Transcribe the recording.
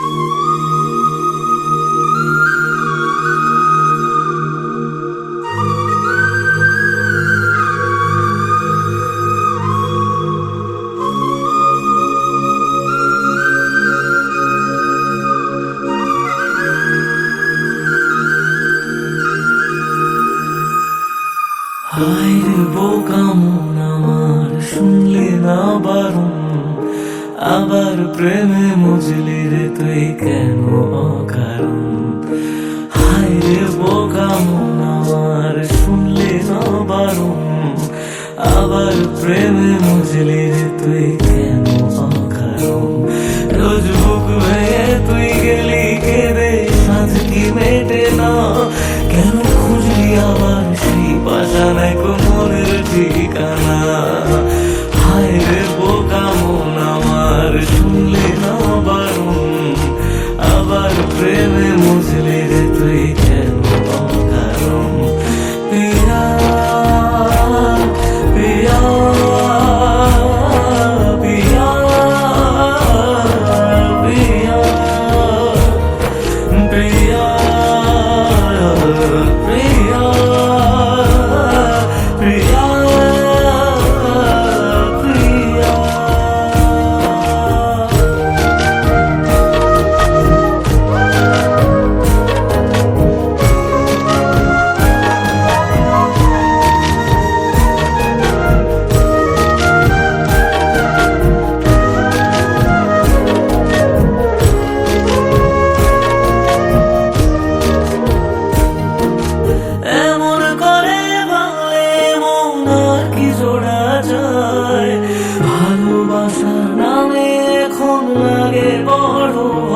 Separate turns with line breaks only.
হায় রে বোকা আমার শুনলে না বারণ। আবার প্রেমে মজলি রে তুই কেন অকারণ? হায় রে বোকা মন আমার শুনলে না বারণ? আবার প্রেমে মজলি живемо злі. Oh.